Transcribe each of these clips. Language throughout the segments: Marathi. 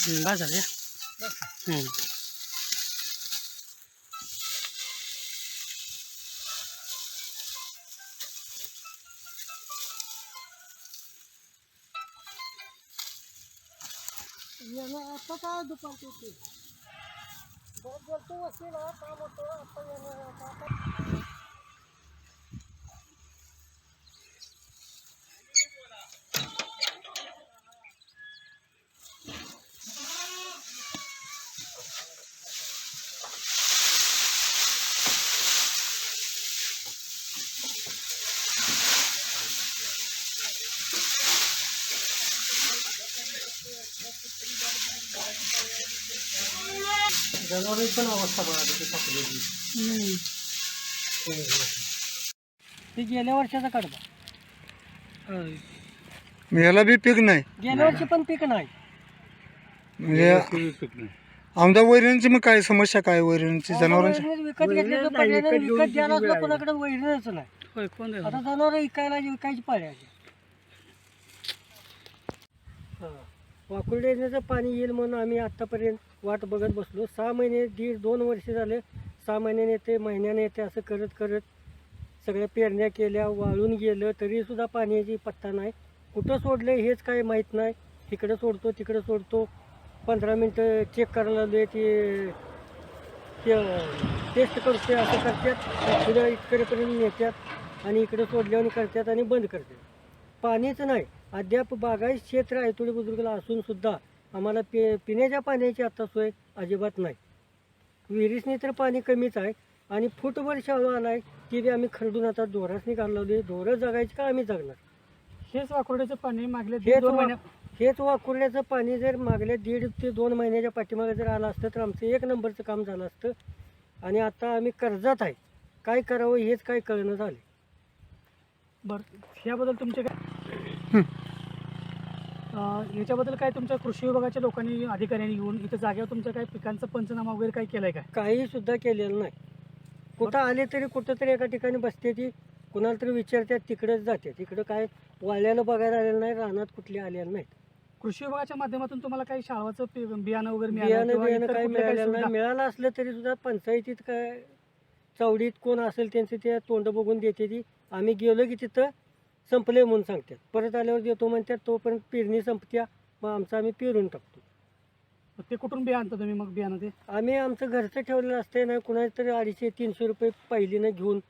हम्म, बस झालं हम्म. आता काय दुपारची होती बोलतो वस्तीला काम होतं आता जनावरांची पण अवस्था बघा तिथे सापडलेली हम्म. ते गेल्या वर्षाचा कडबा. याला बी पीक नाही. गेल्या वर्षी पण पीक नाही. म्हणजे आमदार वैरणची मग काय समस्या काय? वैरणची जनावरांची? वैरणीच विकत घेतले तर पर्याय नाही, विकत द्यायला असलं कोणाकडे वैरणच नाही. होय कोण देणार? आता जनावर विकायला विकायची पर्याय वाकुर्डे येण्याचं पाणी येईल म्हणून आम्ही आत्तापर्यंत वाट बघत बसलो. सहा महिने दीड दोन वर्ष झाले. सहा महिन्याने येते महिन्याने येते असं करत करत सगळ्या पेरण्या केल्या वाळून गेलं. तरीसुद्धा पाण्याची पत्ता नाही. कुठं सोडलं हेच काही माहीत नाही. इकडं सोडतो तिकडं सोडतो. पंधरा मिनटं चेक करायला लागले ते टेस्ट करते असं करतात. पुढं इकडेपर्यंत नेतात आणि इकडं सोडल्यावर करतात आणि बंद करतात. पाणीच नाही. अद्याप बागायत क्षेत्र आहे आयतोडी बुजुर्गला असूनसुद्धा आम्हाला पे पिण्याच्या पाण्याची आता सोय अजिबात नाही. विहिरीसनी तर पाणी कमीच आहे आणि फुटभर शाळू आलाय ती बी आम्ही खरडून आता दोरासनी घालवली दोरं जगायची का आम्ही जगणार? हेच वाकोड्याचं पाणी मागले हेच दोन वा- महिन्या हेच वाकुर्ण्याचं पाणी जर मागल्या दीड ते दोन महिन्याच्या पाठीमागे जर आलं असतं तर आमचं एक नंबरचं काम झालं असतं. आणि आता आम्ही कर्जात आहे. काय करावं हेच काय कळणं झालं बरं ह्याबद्दल तुमचे काय याच्याबद्दल काय तुमच्या कृषी विभागाच्या लोकांनी अधिकाऱ्यांनी येऊन इथं जागेवर तुमच्या काय पिकांचा पंचनामा वगैरे काय केलाय काय काही सुद्धा केलेलं नाही. कुठं आले तरी कुठं तरी एका ठिकाणी बसते ती कुणाला तरी विचारतात तिकडेच जाते. तिकडं काय वाल्याला बघायला आलेलं नाही रानात कुठली आलेलं नाही कृषी विभागाच्या माध्यमातून तुम्हाला काही शाळाचं पि- बियाणं वगैरे बियाणं किंवा बियाणं इतर काही कुठल्या काही मिळालेलं नाही. सुविधा? मिळालं असलं तरी सुद्धा पंचायतीत काय चौडीत कोण असेल त्यांचे ते तोंड बघून देते ती. आम्ही गेलो की तिथं संपले म्हणून सांगतात. परत आल्यावर देतो म्हणतात तोपर्यंत पेरणी संपत्या मग आमचं आम्ही पेरून टाकतो. ते कुठून बिया आणता तुम्ही मग बियाणं ते? आम्ही आमचं घरचं ठेवलेलं असतं ना कुणाचं तरी अडीचशे तीनशे रुपये पहिलीनं घेऊन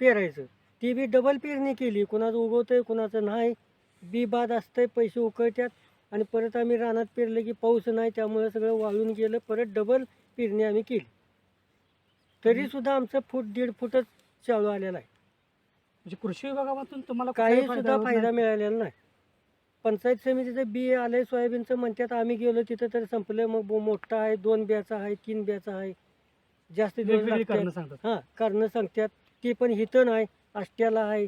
पेरायचं. ती बी डबल पेरणी केली. कुणाचं उगवतंय कुणाचं नाही. बी बाद असतंय पैसे उकळतात आणि परत आम्ही रानात पेरलं की पाऊस नाही त्यामुळे सगळं वाळून गेलं. परत डबल पेरणी आम्ही केली. तरी सुद्धा आमचं फूट दीड फुटच चालू आलेला आहे. म्हणजे कृषी विभागामधून तुम्हाला काही सुद्धा फायदा? मिळालेला नाही. पंचायत समितीचं बी आलंय सोयाबीनचं म्हणतात आम्ही गेलो तिथं तर संपलं. मग मोठा आहे दोन बियाचा आहे तीन बियाचा आहे. जास्त हां कारणं सांगतात. ती पण हिथं नाही आष्ट्याला आहे.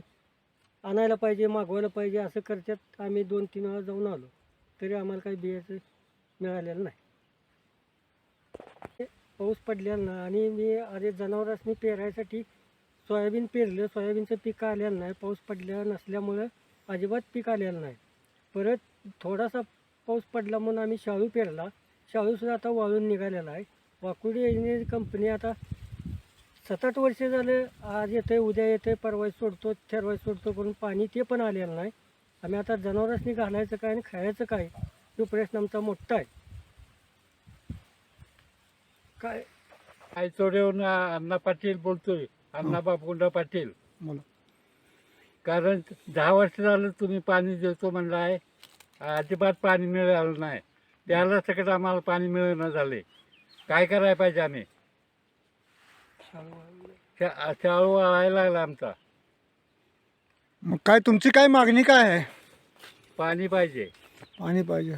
आणायला पाहिजे मागवायला पाहिजे असं करतात. आम्ही दोन तीन वेळा जाऊन आलो. तरी आम्हाला काही बियाचं मिळालेलं नाही. पाऊस पडलेला नाही. आणि मी अरे जनावरांनी पेरायसाठी सोयाबीन पेरलं सोयाबीनचं पीक आलेलं नाही पाऊस पडल्या नसल्यामुळं अजिबात पीक आलेलं नाही. परत थोडासा पाऊस पडला म्हणून आम्ही शाळू पेरला. शाळूसुद्धा आता वाळून निघालेला आहे. वाकुडी इंजिनिअरिंग कंपनी आता सात आठ वर्ष झाले आज येते उद्या येते परवाच सोडतो ठरवाय सोडतो करून पाणी ते पण आलेलं नाही. आम्ही आता जनावरांनी घालायचं काय आणि खायचं काय तो प्रश्न आमचा मोठा आहे. काय? आयतोड्यावरून अण्णा पाटील बोलतोय. अण्णा बापगुंडा पाटील. बोला. कारण दहा वर्ष झालं तुम्ही पाणी देतो म्हणलं आहे अजिबात पाणी मिळालं नाही. त्याला सकट आम्हाला पाणी मिळणं झाले. काय करायला पाहिजे आम्ही? शा- शाळू वाळायला लागला आमचा. मग काय तुमची काय मागणी काय आहे? पाणी पाहिजे. पाणी पाहिजे.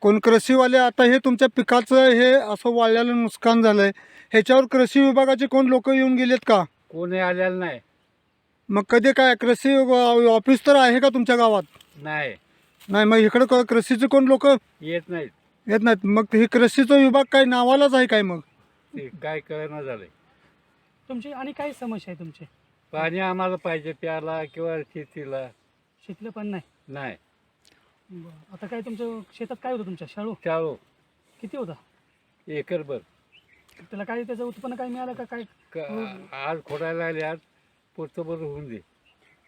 कोण कृषीवाले आता हे तुमच्या पिकाचं हे असं वाळल्यालं नुकसान झालंय. ह्याच्यावर कृषी विभागाचे कोण लोक येऊन गेलेत का? कोणी आलेलं नाही. मग कधी काय? कृषी ऑफिस तर आहे का तुमच्या गावात? नाही. नाही मग इकडं क- कृषीचे कोण लोक? येत नाहीत. येत नाहीत. मग हे कृषीचा विभाग काय नावालाच आहे काय मग? ते काय कळणं झालंय. तुमची आणि काय समस्या आहे तुमची? पाणी आम्हाला पाहिजे प्याला किंवा शेतीला. शेतीला पण नाही? नाही. बरं. आता काय तुमचं शेतात काय होतं तुमच्या? शाळू? शाळू. किती होता? एकरभर त्याला काय त्याचं उत्पन्न काय मिळालं का? काय? क- आज खोडायला आले आज पुढचं बरं होऊन दे.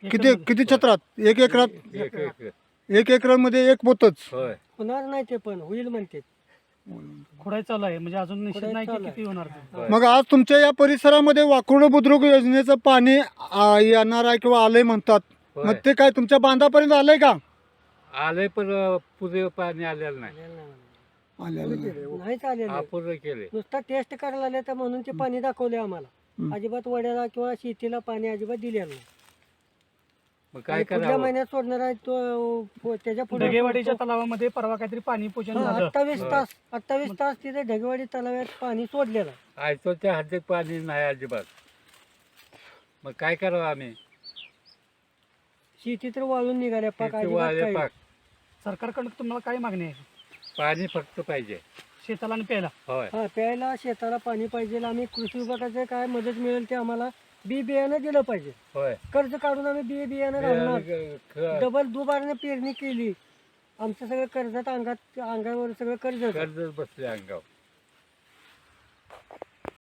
किती? किती छत्रात? एक एकरात? एक एकर एक एकरामध्ये एक पोतच. होय. होणार नाही ते पण होईल म्हणते. खोडाय चालू आहे म्हणजे अजून निश्चित खोडाई नाही की चालू आहे. किती होणार ते. मग आज तुमच्या या परिसरामध्ये वाकुर्ड बुद्रुक योजनेचं पाणी आ, येणार आहे किंवा आलंय म्हणतात. होय. मग ते काय तुमच्या बांधापर्यंत आलंय का? आलंय पण अं, पुरे पाणी आलेलं नाही. आलेलं नाही. अपूर्ण केले नुसता टेस्ट करायला आले तर म्हणून ते पाणी दाखवले आम्हाला. अजिबात वड्याला किंवा शेतीला पाणी अजिबात दिलेलं नाही. मग काय आणि पुढल्या करावं? महिन्यात सोडणार आहे तो प- त्याच्या पुढे ढगेवाडीच्या तलावामध्ये परवा काहीतरी पाणी पूजन झालं. अठ्ठावीस. तास अठ्ठावीस तास तिथे ढगेवाडी तलाव्यात पाणी सोडलेलं आहे. आयतोच्या हद्दीत पाणी नाही अजिबात. मग काय करावं आम्ही? शेती तर वाळून निघाल्या पाक शेती अजिबात वाळले काही पाक. सरकारकडून तुम्हाला काय मागणी आहे? पाणी फक्त पाहिजे. शेताला आणि प्यायला? होय. हा प्यायला शेताला पाणी पाहिजे आम्ही कृषी विभागाचे काय मदत मिळेल ते आम्हाला बी बियाणं दिलं पाहिजे. होय. कर्ज काढून आम्ही बी बियाणं घालणार. क- डबल दुबारने पेरणी केली. आमचं सगळं कर्जात अंगात अंगावर सगळं कर्ज होतं. कर्जच बसले अंगावर.